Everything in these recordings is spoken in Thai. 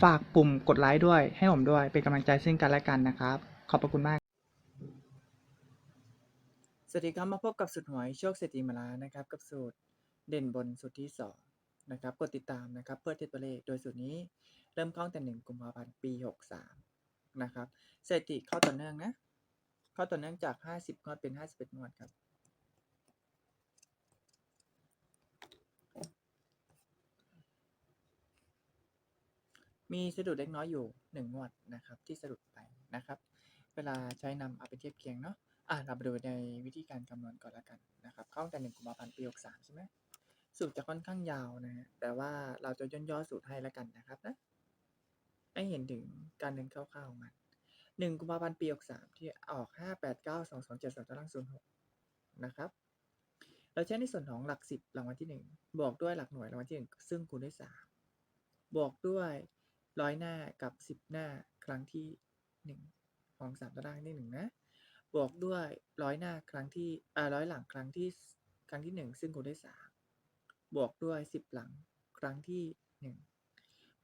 ฝากปุ่มกดไลค์ด้วย ให้ผมด้วย เป็นกำลังใจซึ่งกันและกันนะครับ ขอบพระคุณมาก สวัสดีครับมาพบกับสุดหวยโชคเศรษฐีมาล้วนะครับ กับสูตรเด่นบนสูตรที่สองนะครับกดติดตามนะครับ เพื่อเทสตัวเลขโดยสูตรนี้เริ่มคล้องแต่หนึ่งกุมภาพันธ์ปีหกสามนะครับสถิติเข้าต่อเนื่องนะ เข้าต่อเนื่องจากห้าสิบงวดเป็นห้าสิบเอ็ดงวดครับ มีสะดุดเล็กน้อยอยู่หนึ่งวดนะครับที่สะดุดไปนะครับ เวลาใช้นำเอาไปเทียบเคียงเนาะอะเรามาดูในวิธีการคำนวณก่อนละกันนะครับ เข้าแต่หนึ่งกุมภาพันธ์ปีหกสามใช่ไหมสูตรจะค่อนข้างยาวนะฮะแต่ว่าเราจะย่นย่อสูตรให้ละกันนะครับนะให้เห็นถึงการเดินคร่าวๆของมันหนึ่งกุมภาพันธ์ปีหกสามที่ออกห้าแปดเก้าสองสองเจ็ดสองตารางศูนย์หกนะครับเราใช้ในส่วนของหลักสิบรางวัลที่หนึ่งบวกด้วยหลักหน่วยรางวัลที่หนึ่งซึ่งคูณด้วยสามบวกด้วย ร้อยหน้ากับสิบหน้าครั้งที่หนึ่งของสามตารางที่หนึ่งนะ บวกด้วยร้อยหน้าครั้งที่อ่าร้อยหลังครั้งที่ครั้งที่หนึ่งซึ่งคูณด้วยสามบวกด้วยสิบหลังครั้งที่หนึ่ง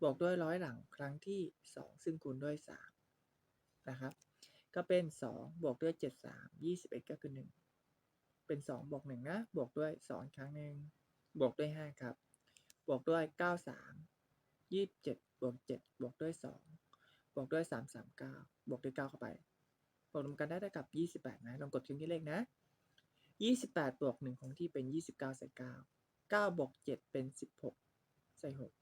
บวกด้วยร้อยหลังครั้งที่สองซึ่งคูณด้วยสามนะครับ ก็เป็นสองบวกด้วยเจ็ดสามยี่สิบเอ็ดก็คือหนึ่งเป็นสองบวกหนึ่งนะ บวกด้วยสองครั้งหนึ่งบวกด้วยห้าครับ บวกด้วยเก้าสาม ยี่สิบเจ็ดบวกเจ็ดบวกด้วยสองบวกด้วยสามสามเก้าบวกด้วยเก้าเข้าไปบวกรวมกันได้เท่ากับยี่สิบแปดนะลองกดทิ้งที่เลขนะยี่สิบแปดบวกหนึ่งของที่เป็นยี่สิบเก้าใส่เก้าเก้าบวกเจ็ดเป็นสิบหกใส่หก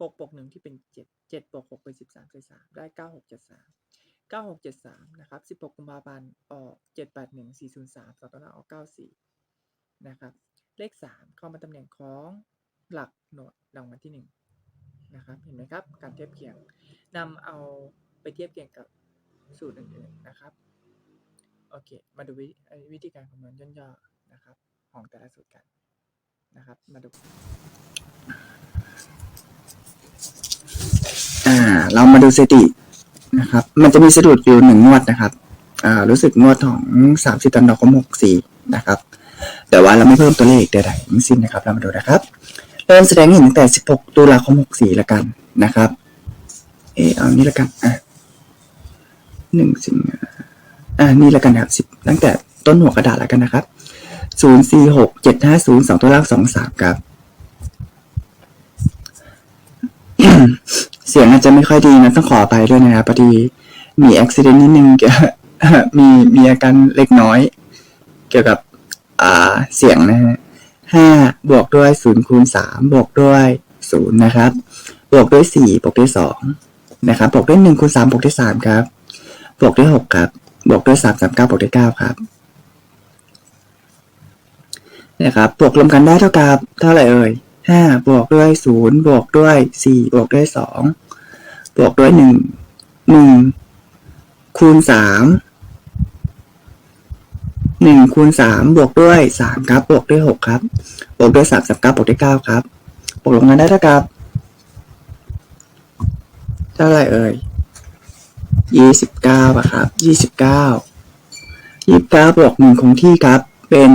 หกบวกหนึ่งที่เป็นเจ็ดเจ็ดบวกหกเป็นสิบสามใส่สามได้เก้าหกเจ็ดสามเก้าหกเจ็ดสามนะครับสิบหกกุมภาพันธ์ออกเจ็ดแปดหนึ่งสี่ศูนย์สามสองตารางออกเก้าสี่นะครับเลขสามเข้ามาตำแหน่งของหลักหน่วยรางวัลที่หนึ่งะครับ เห็นไหมครับ การเทียบเคียงนำเอาไปเทียบเคียงกับสูตรอื่นๆนะครับ โอเค มาดูวิวธีการคำนวณย่อๆนะครับ ของแต่ละสูตรกันนะครับ มาดูอ่าเรามาดูสถิตินะครับ มันจะมีสะดุดอยู่หนึ่งงวดนะครับอ่ารู้สึกงวดของสามสิบธันวาคมหกสี่นะครับ แต่ว่าเราไม่เพิ่มตัวเลขใดๆทั้งสิ้นนะครับ เรามาดูนะครับ เริ่มแสดงให้เห็นตั้งแต่สิบหกตุลาคมหกสี่ละกันนะครับ เออเอานี่ละกันอะหนึ่งสิงหาอ่านี่ละกันครับสิบตั้งแต่ต้นหัวกระดาษละกันนะครับศูนย์สี่หกเจ็ดห้าศูนย์สองตัวล่างสองสามครับ เสียงอาจจะไม่ค่อยดีนะต้องขอไปด้วยนะครับพอดีมีอุบิเหตุนิดนึงเกี่ยวมีมีอาการเล็กน้อย เกี่ยวกับ อ่าเสียงนะฮะ ห้าบวกด้วยศูนย์คูณสามบวกด้วยศูนย์นะครับ บวกด้วยสี่บวกด้วยสองนะครับ บวกด้วยหนึ่งคูณสามบวกด้วยสามครับ บวกด้วยหกครับ บวกด้วยสามสามเก้าบวกด้วยเก้าครับ นะครับ บวกรวมกันได้เท่ากับ เท่าไหร่เอ่ยห้าบวกด้วยศูนย์บวกด้วยสี่บวกด้วยสองบวกด้วยหนึ่งหนึ่งคูณสามหนึ่งคูณสามบวกด้วยสามครับบวกด้วยหกครับ บวกด้วยสามสามเก้าบวกด้วยเก้าครับบวกลงกันได้เท่ากับเท่าไรเอ่ยยี่สิบเก้าอะครับยี่สิบเก้ายี่สิบเก้าบวกหนึ่งคงที่ครับ เป็น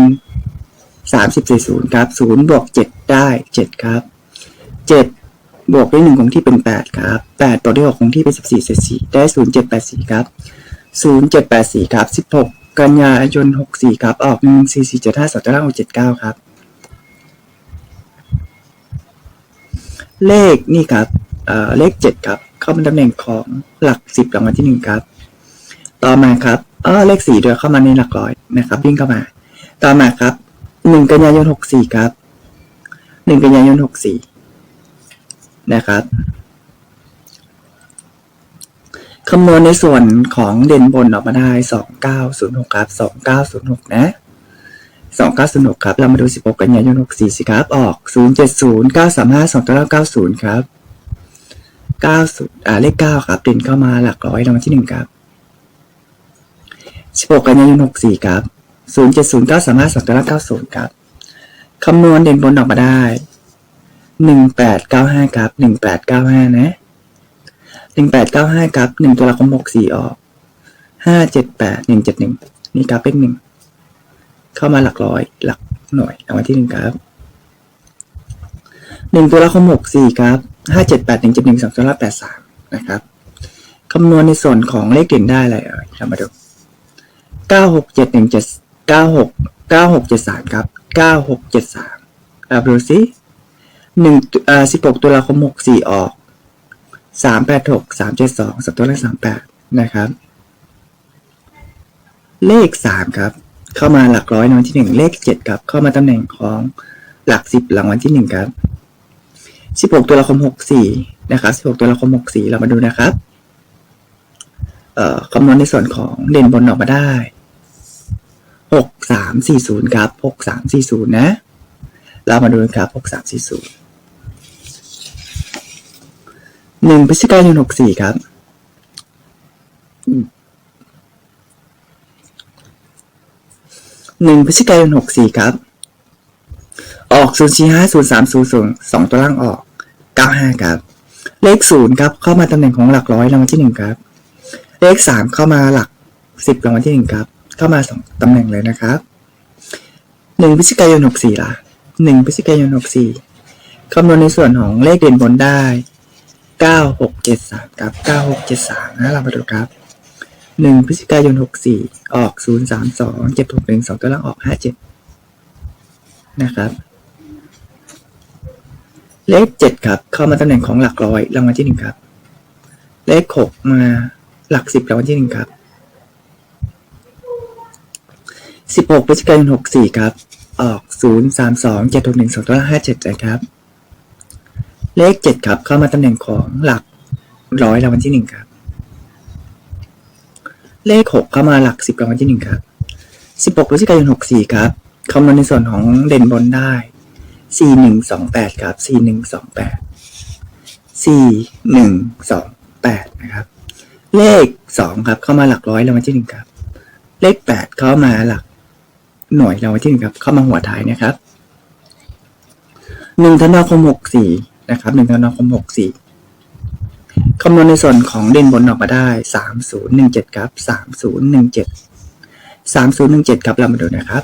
สามสิบสี่ศูนย์ครับศูนย์บวกเจ็ดได้เจ็ดครับเจ็ดบวกด้วยหนึ่งคงที่เป็นแปดครับแปดบวกด้วยหกคงที่เป็นสิบสี่เศษสี่ได้ศูนย์เจ็ดแปดสี่ครับศูนย์เจ็ดแปดสี่ครับสิบหกกันยายนหกสี่ครับ ออกหนึ่งสี่สี่เจ็ดห้าสองเจ็ดห้าหกเจ็ดเก้าครับ เลขนี่ครับเเลขเจ็ดครับ เข้ป็นตำแหน่งของหลักสิบรางวัลที่หนึ่งครับ ต่อมาครับเเลขสี่เด้วเข้ามาในหลักร้อยนะครับวิ่งเข้ามา ต่อมาครับหนึ่งกันยายนหกสี่ครับหนึ่งกันยายนหกสี่นะครับคำนวณในส่วนของเด่นบนออกมาได้ 2906 ครับ 2906 นะ สองก้าวสนุกครับ เรามาดูสิบหกกันยายนหกสี่สิครับ ออกศูนย์เจ็ดศูนย์เก้าสามห้าสองเก้งเก้าศูนย์ครับเก้า90 อ่า เลขเก้าครับ เด่นเข้ามาหลักร้อยรางวัลที่หนึ่งครับสิบหกกันยายสี่ครับศูนย์เจ็ดศูนย์เก้าสามห้าสองเก้งเก้าศูนย์ครับ คำนวณเด่นบนออกมาได้หนึ่งแปดเก้าห้าครับหนึ่งแปดเก้าห้านะหนึ่งแปดเก้าห้าครับ 1 ตัวละคร64 ออกห้าเจ็ดแปดหนึ่งเจ็ดหนึ่งนี่ครับเป็นหนึ่ง เข้ามาหลักร้อย หลักหน่วยรางวัลที่หนึ่งครับหนึ่งตัวละคมหกสี่ครับห้าเจ็ดแปดหนึ่งเจ็ดหนึ่งสองตัวละแปดสามนะครับคำนวณในส่วนของเลขเด่นได้อะไรเอ่ยเรามาดูเก้าหกเจ็ดหนึ่งเจ็ดเก้าหกเก้าหกเจ็ดสามครับเก้าหกเจ็ดสามอ่าดูสิหนึ่งอ่าสิบหกตุลาคมหกสี่ออกสามแปดหกสามเจ็ดสองสับตัวเลขสามแปดนะครับ เลขสามครับ เข้ามาหลักร้อยรางวัลที่หนึ่งเลขเจ็ดครับ เข้ามาตำแหน่งของหลักสิบรางวัลที่หนึ่งครับสิบหกตุลาคมหกสี่นะครับสิบหกตุลาคมหกสี่เรามาดูนะครับเอ่อคำนวณในส่วนของเด่นบนออกมาได้หกสามสี่ศูนย์ครับหกสามสี่ศูนย์นะ เรามาดูกันครับหกสามสี่ศูนย์หนึ่งพฤศจิกายนหกสี่ครับ หนึ่งพฤศจิกายนหกสี่ครับ ออกศูนย์สี่ห้าศูนย์สามศูนย์ศูนย์สองตัวล่างออกเก้าห้าครับ เลขศูนย์ครับ เข้ามาตำแหน่งของหลักร้อยรางวัลที่หนึ่งครับ เลขสามเข้ามาหลักสิบรางวัลที่หนึ่งครับ เข้ามาสองตำแหน่งเลยนะครับหนึ่งพฤศจิกายนหกสี่ล่ะหนึ่งพฤศจิกายนหกสี่คำนวณในส่วนของเลขเด่นบนได้เก้าหกเจ็ดสามครับเก้าหกเจ็ดสามนะเรามาดูครับ หนึ่งพฤศจิกายนหกสี่ออกศูนย์สามสองเจ็ดหกหนึ่งสองตัวล่างออกห้าเจ็ดนะครับ เลขเจ็ดครับ เข้ามาตำแหน่งของหลักร้อยรางวัลที่หนึ่งครับ เลขหกมาหลักสิบรางวัลที่หนึ่งครับสิบหกพฤศจิกายนหกสี่ครับ ออกศูนย์สามสองเจ็ดหกหนึ่งสองตัวห้าเจ็ดนะครับ เลขเจ็ดครับ เข้ามาตำแหน่งของหลักร้อยรางวัลที่หนึ่งครับ เลขหกเข้ามาหลักสิบรางวัลที่หนึ่งครับสิบหกพฤศจิกายนหกสี่ครับคำนวณในส่วนของเด่นบนได้สี่หนึ่งสองแปดครับสี่หนึ่งสองแปดสี่หนึ่งสองแปดนะครับ เลขสองครับ เข้ามาหลักร้อยรางวัลที่หนึ่งครับ เลขแปดเข้ามาหลักหน่วยรางวัลที่หนึ่งครับ เข้ามาหัวท้ายนะครับหนึ่งธันวาคมหกสี่นะครับหนึ่งธันวาคมหกสี่ คำนวณในส่วนของเด่นบนออกมาได้สามศูนย์หนึ่งเจ็ดครับสามศูนย์หนึ่งเจ็ดสามศูนย์หนึ่งเจ็ดครับเรามาดูนะครับ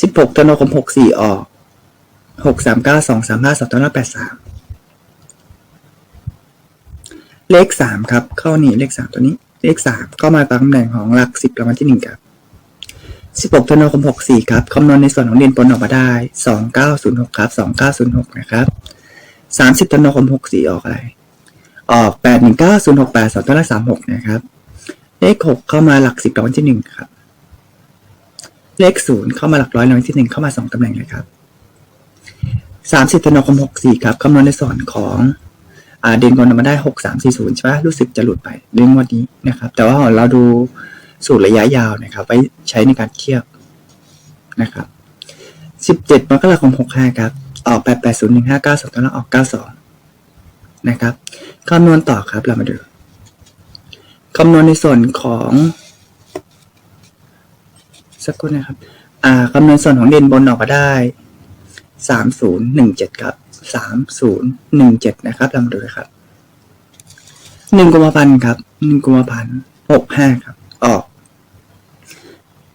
สิบหกธัวาคมหกสี่ออกหกสามเก้าสองสามห้าสองตัวน้าแปดสามเลขสามครับ เข้านี่เลขสามตัวนี้ เลขสามเข้ามาตามตำแหน่งของหลักสิบรางวัลที่หนึ่งครับสิบหกธันวาคมหกสี่ครับ คำนวณในส่วนของเรียนปนออกมาได้สองเก้าศูนย์หกครับสองเก้าศูนย์หกนะครับ สามสิบธันวาคมหกสี่ออกอะไร ออกแปดหนึ่งเก้าศูนย์หกแปดสองตัวละสามหกนะครับ เลขหกเข้ามาหลักสิบรางวัลที่หนึ่งครับ เลขศูนย์เข้ามาหลักร้อยรางวัลที่หนึ่งเข้ามาสองตำแหน่งเลยครับสามสิบธันวาคมหกสี่ครับคำนวณในส่วนของอ่าเด่นบนออกมาได้หกสามสี่ศูนย์ใช่ไหมรู้สึกจะหลุดไปเรื่องวันนี้นะครับ แต่ว่าเราดูสูตรระยะยาวนะครับ ไว้ใช้ในการเทียบนะครับสิบเจ็ดมกราคมหกห้าครับ ออกแปดแปดศูนย์หนึ่งห้าเก้าสองตอนละออกเก้าสองนะครับคำนวณต่อครับเรามาดูคำนวณในส่วนของสักครู่นะครับอ่าคำนวณส่วนของเด่นบนออกมาได้สามศูนย์หนึ่งเจ็ดครับสามศูนย์หนึ่งเจ็ดนะครับเรามาดูนะครับหนึ่งกุมภาพันธ์ครับหนึ่งกุมภาพันธ์หกห้าครับ ออก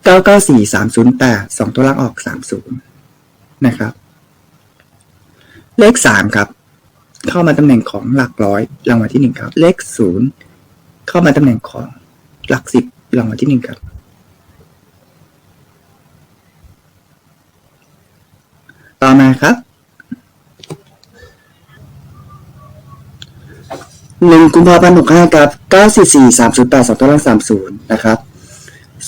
เก้าเก้าสี่สามศูนย์แปดสองตัวล่างออกสามศูนย์นะครับ เลขสามครับ เข้ามาตำแหน่งของหลักร้อยรางวัลที่หนึ่งครับ เลขศูนย์เข้ามาตำแหน่งของหลักสิบรางวัลที่หนึ่งครับ ต่อมาครับหนึ่งกุมภาพันธ์หกห้ากับเก้าสี่สี่สามศูนย์แปดสองตัวล่างสามศูนย์นะครับ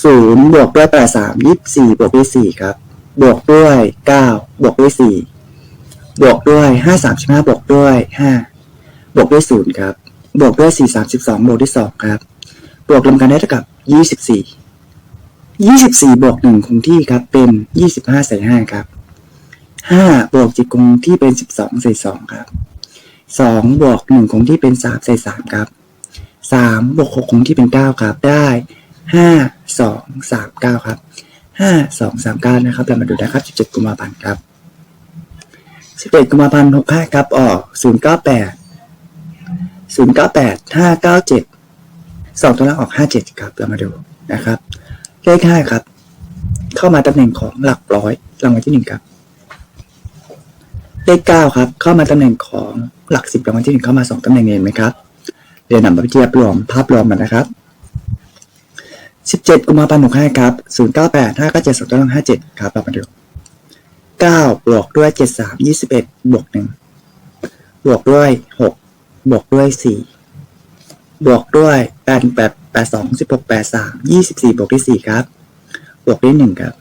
ศศูนย์บวกด้วยแปดสามยี่สี่บวกด้วยสี่ครับ บวกด้วยเก้าบวกด้วยสี่ บวกด้วยห้าสามสิบห้าบวกด้วยห้าบวกด้วยศูนย์ครับ บวกด้วยสี่สามสิบสองบวกด้วยสองครับ บวกรวมกันได้เท่ากับยี่สิบสี่ยี่สิบสี่บวกหนึ่งคงที่ครับ เป็นยี่สิบห้าใส่ห้าครับห้าบวกจ็ดคงที่เป็นสิบสองใส่สองครับสองบวกหนึ่งคงที่เป็นสามใส่สามครับสามบวกหกคงที่เป็นเก้าครับ ได้ห้าสองสามเก้าครับห้าสองสามเก้านะครับ เรามาดูนะครับสิบเจ็ดกุมภาพันธ์ครับ สิบเอ็ดกุมภาพันธ์หกห้าครับออกศูนย์เก้าแปดศูนย์เก้าแปดห้าเก้าเจ็ดสองตัวล่างออกห้าเจ็ดครับ เรามาดูนะครับ เลขห้าครับ เข้ามาตำแหน่งของหลักร้อยรางวัลที่หนึ่งครับ เลขเก้าครับ เข้ามาตำแหน่งของหลักสิบรางวัลที่หนึ่งเข้ามาสองตำแหน่งเห็นไหมครับ เดี๋ยวนำมาเทียบรวมภาพรวมกันนะครับสิบเจ็ดกุมภาพันธ์หกห้าครับศูนย์เก้าแปดห้าเก้าเจ็ดสองตัวล่างห้าเจ็ดครับ เรามาดู เก้าบวกด้วยเจ็ดสามยี่สิบเอ็ดบวกหนึ่งบวกด้วยหกบวกด้วยสี่บวกด้วยแปดแปดแปดสองสิบหกแปดสามยี่สิบสี่บวกด้วยสี่ครับ บวกด้วยหนึ่งครับ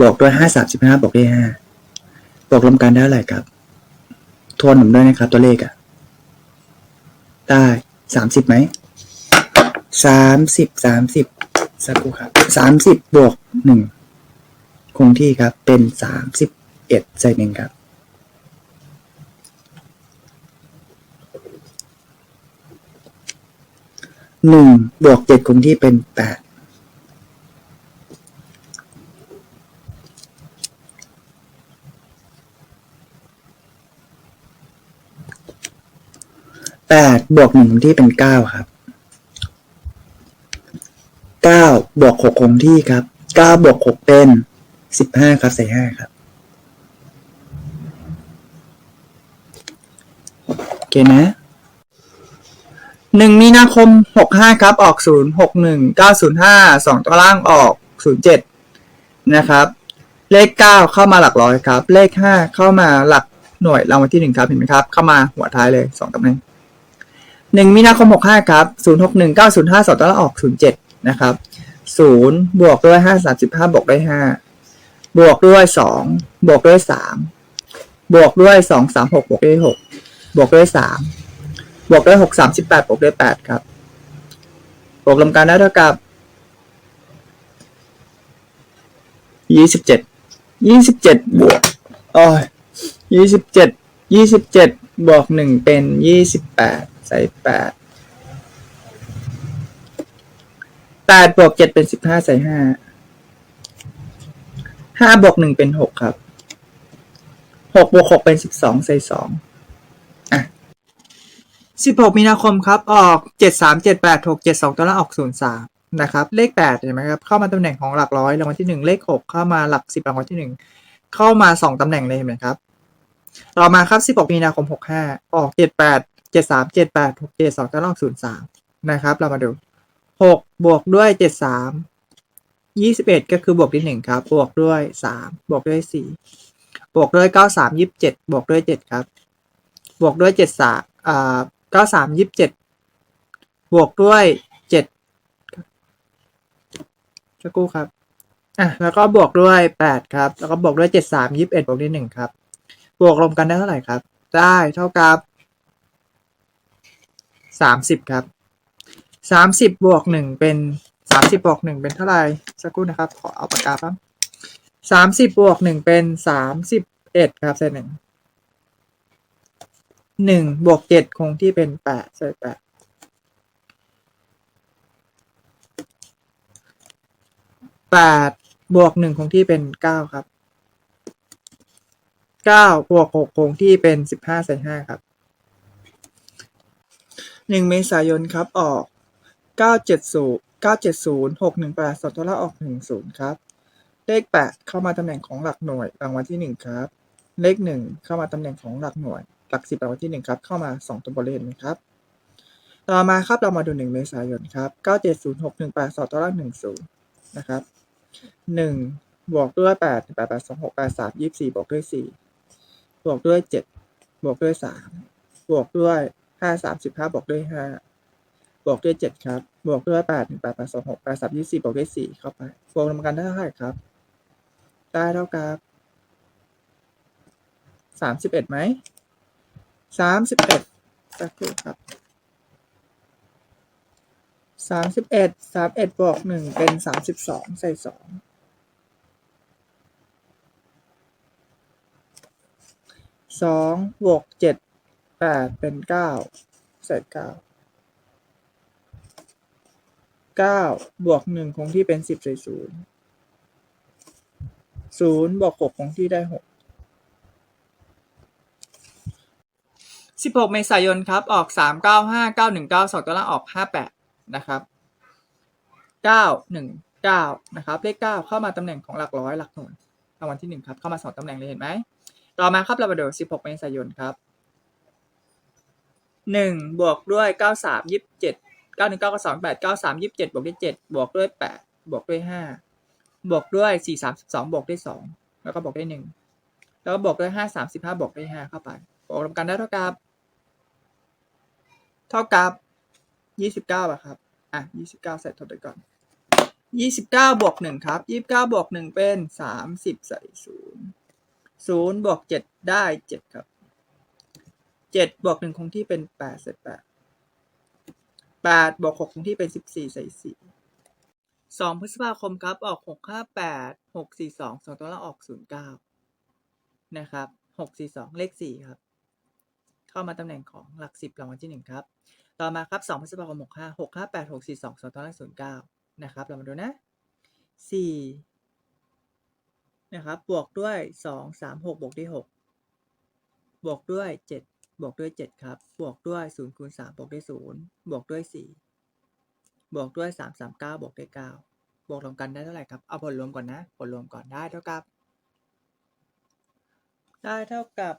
บวกด้วยห้าสามสิบห้าบวกด้วยห้าบวกรวมกันได้เท่าไหร่ครับ ทวนผมด้วยนะครับ ตัวเลขอะได้สามสิบไหมสามสิบสามสิบสักครู่ครับสามสิบบวกหนึ่ง คงที่ครับเป็นสามสิบเอ็ดใส่หนึ่งครับ หนึ่งบวกเจ็ดคงที่เป็นแปดแปดบวกหนึ่งคงที่เป็นเก้าครับเก้าบวกหกคงที่ครับเก้าบวกหกเป็น สิบห้าครับ ใส่ห้าครับ โอเคนะหนึ่งมีนาคมหกห้าครับ ออกศูนย์หกหนึ่งเก้าศูนย์ห้าสองตัวล่างออกศูนย์เจ็ดนะครับ เลขเก้าเข้ามาหลักร้อยครับ เลขห้าเข้ามาหลักหน่วยรางวัลที่หนึ่งครับเห็นไหมครับ เข้ามาหัวท้ายเลยสองตำแหน่งหนึ่งมีนาคมหกห้าครับศูนย์หกหนึ่งเก้าศูนย์ห้าสองตัวล่างออกศูนย์เจ็ดนะครับศูนย์บวกด้วยห้าสามสิบห้าบวกด้วยห้า บวกด้วยสองบวกด้วยสามบวกด้วยสองสามหกบวกด้วยหกบวกด้วยสามบวกด้วยหกสามสิบแปดบวกด้วยแปดครับบวกรวมกันได้เท่ากับยี่สิบเจ็ดยี่สิบเจ็ดบวกอ๋อยี่สิบเจ็ดยี่สิบเจ็ดบวกหนึ่งเป็นยี่สิบแปดใส่แปดแปดบวกเจ็ดเป็นสิบห้าใส่ห้า ห้าบวกหนึ่งเป็นหกครับหกบวกหกเป็นสิบสองใส่สอง16มีนาคมครับออก7 3 7 8 6 7 2ตัวละออก0 3นย์สามนะครับ เลข8เห็นไหมครับ เข้ามาตำแหน่งของหลักร้อยรางวัลที่1เลข6เข้ามาหลัก10รางวัลที่1เข้ามา2ตำแหน่งเลยเห็นไหมครับต่อมาครับ16มีนาคม65ออก7 8 7 3 7 8 6 7 2ตัวละออก0 3นย์สามนะครับ เรามาดู6บวกด้วยเจ็ดสาม 7 3 21ก็คือบวกที่1ครับ บวกด้วย3บวกด้วย4บวกด้วย9 3 27บวกด้วย7ครับ บวกด้วย7 3อ่าเก้าสามยี่สิบเจ็ดบวกด้วยเจ็ดสักครู่ครับอะแล้วก็บวกด้วยแปดครับ แล้วก็บวกด้วยเจ็ดสามยี่สิบเอ็ดบวกด้วยหนึ่งครับ บวกรวมกันได้เท่าไหร่ครับ ได้เท่ากับสามสิบครับสามสิบบวกหนึ่งเป็น สามสิบบวกหนึ่งเป็นเท่าไหร่สักครู่นะครับ ขอเอาปากกาแป๊บสามสิบบวกหนึ่งเป็นสามสิบเอ็ดครับเศษหนึ่งหนึ่งบวกเจ็ดคงที่เป็นแปดเศษแปดแปดบวกหนึ่งคงที่เป็นเก้าครับเก้าบวกหกคงที่เป็นสิบห้าเศษห้าครับหนึ่งเมษายนครับออกเก้าเจ็ดสู 970 618 ส่วนตัวล่งออก 10 ครับ เลข 8 เข้ามาตำแหน่งของหลักหน่วยรางวัลที่ 1 ครับ เลข 1 เข้ามาตำแหน่งของหลักหน่วย หลัก 10รางวัลที่ 1 ครับ เข้ามา 2 ตัวบริเวณนะครับ ต่อมาครับเรามาดู 1 เมษายนครับ 970 618 ส่วนตัวล่ง10 นะครับ 1 บวกด้วย 8 8 8 2 6 8 3 24 บวกด้วย 4 บวกด้วย 7 บวกด้วย 3 บวกด้วย 5 35 บวกด้วย 5 บวกด้วย 7 ครับ บวกด้วยแปดหนึ่งแปดแปดสองหกแปดสามยี่สิบบวกด้วยสี่เข้าไปบวกรวมกันได้เท่าไหร่ครับ ได้เท่ากับสามสิบเอ็ดไหมสามสิบเอ็ดสักครู่ครับสามสิบเอ็ดสามเอ็ดบวกหนึ่งเป็นสามสิบสองใส่สองสองบวกเจ็ดแปดเป็นเก้าใส่เก้า เก้าบวกหนึ่งคงที่เป็นสิบใส่ศูนย์ศูนย์บวกหกคงที่ได้หก16เมษายนครับ ออก3 9 5 9 1 9 2ตัวล่างออก58นะครับ919นะครับเลข9เข้ามาตำแหน่งของหลักร้อยหลักหน่วยรางวัลที่1ครับ เข้ามา2ตำแหน่งเลยเห็นไหมต่อมาครับเรามาดู16เมษายนครับ1บวกด้วย93 27 919กับ28 93 27บวกด้วย7บวกด้วย8บวกด้วย5บวกด้วย4 32บวกด้วย2แล้วก็บวกด้วย1แล้วก็บวกด้วย5 35บห้าบวกด้วย5เข้าไปบวกรวมกันได้เท่ากับ เท่ากับยี่สิบเก้าอะครับอะยี่สิบเก้าใส่ทดไปก่อนยี่สิบเก้าบวกหนึ่งครับยี่สิบเก้าบวกหนึ่งเป็นสามสิบใส่ศูนย์ศูนย์บวกเจ็ดได้เจ็ดครับเจ็ดบวกหนึ่งคงที่เป็นแปดใส่แปด แปดบวกหกคงที่เป็นสิบสี่ใส่สี่สองพฤษภาคมครับ ออกหกห้าแปดหกสี่สองสองตัวละออกศูนย์เก้านะครับหกสี่สองเลขสี่ครับ เข้ามาตำแหน่งของหลักสิบรางวัลที่หนึ่งครับ ต่อมาครับสองพฤษภาคมหกห้าหกห้าแปดหกสี่สองสองตอนแรกศูนย์เก้านะครับ เรามาดูนะสี่นะครับ บวกด้วยสองสามหกบวกด้วยหกบวกด้วยเจ็ด บวกด้วยเจ็ดครับ บวกด้วยศูนย์คูณสามบวกด้วยศูนย์บวกด้วยสี่บวกด้วยสามสามเก้าบวกด้วยเก้าบวกรวมกันได้เท่าไหร่ครับ เอาผลรวมก่อนนะ ผลรวมก่อนได้เท่ากับ ได้เท่ากับ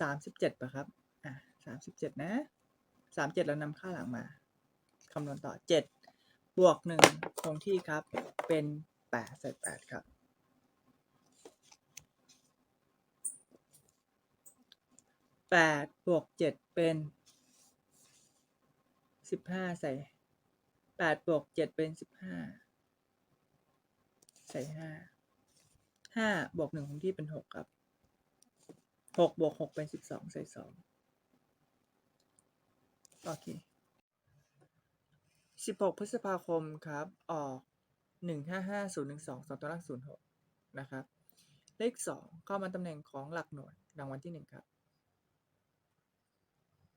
สามสิบเจ็ดป่ะครับ อะสามสิบเจ็ดนะสามเจ็ดเรานำค่าหลังมาคำนวณต่อเจ็ดบวกหนึ่งคงที่ครับ เป็นแปดใส่แปดครับ แปดบวกเจ็ดเป็นสิบห้าใส่แปดบวกเจ็ดเป็นสิบห้าใส่ห้าห้าบวกหนึ่งคงที่เป็นหกครับหกบวกหกเป็นสิบสองใส่สองโอเค16พฤษภาคมครับ ออก155012สองสองตัวล่าง06นะครับ เลข2เข้ามาตำแหน่งของหลักหน่วยรางวัลที่1ครับ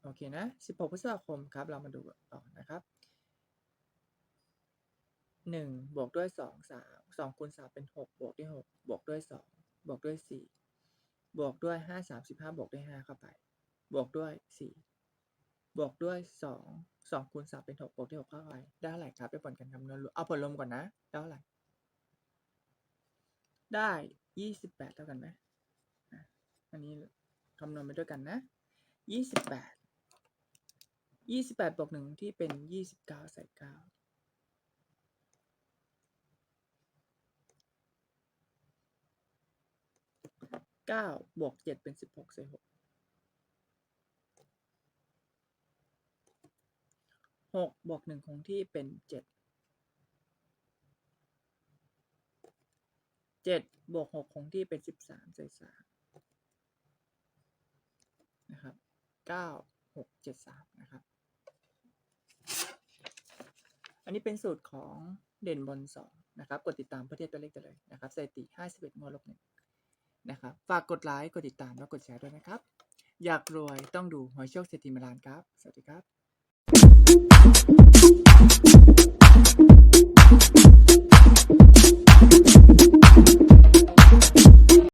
โอเคนะ 16 พฤษภาคมครับ เรามาดูต่อนะครับ 1 บวกด้วย 2 3 2คูณ3เป็น 6 บวกด้วย 6 บวกด้วย 2 บวกด้วย 4 บวกด้วย 5 35 บวกด้วย 5 เข้าไป บวกด้วย 4 บวกด้วยสองสองคูณสามเป็นหกบวกด้วยหกเข้าไป ได้เท่าไหร่ครับไปผลการคำนวณรวมเอาผลรวมก่อนนะ ได้เท่าไหร่ ได้ยี่สิบแปดเท่ากันไหมอันนี้คำนวณไปด้วยกันนะยี่สิบแปด ยี่สิบแปดบวกหนึ่งที่เป็นยี่สิบเก้าใส่เก้าเก้าบวกเจ็ดเป็นสิบหกใส่หกหกบวกหนึ่งคงที่เป็นเจ็ดเจ็ดบวกหกคงที่เป็นสิบสามใส่สามนะครับเก้าหกเจ็ดสามนะครับ อันนี้เป็นสูตรของเด่นบอลสองนะครับ กดติดตามเพื่อเทียบตัวเลขกันเลยนะครับสถิติห้าสิบมลบหนึ่งนะครับ ฝากกดไลค์ กดติดตาม และกดแชร์ด้วยนะครับ อยากรวยต้องดูหอยโชคเศรษฐีมาลานครับ สวัสดีครับ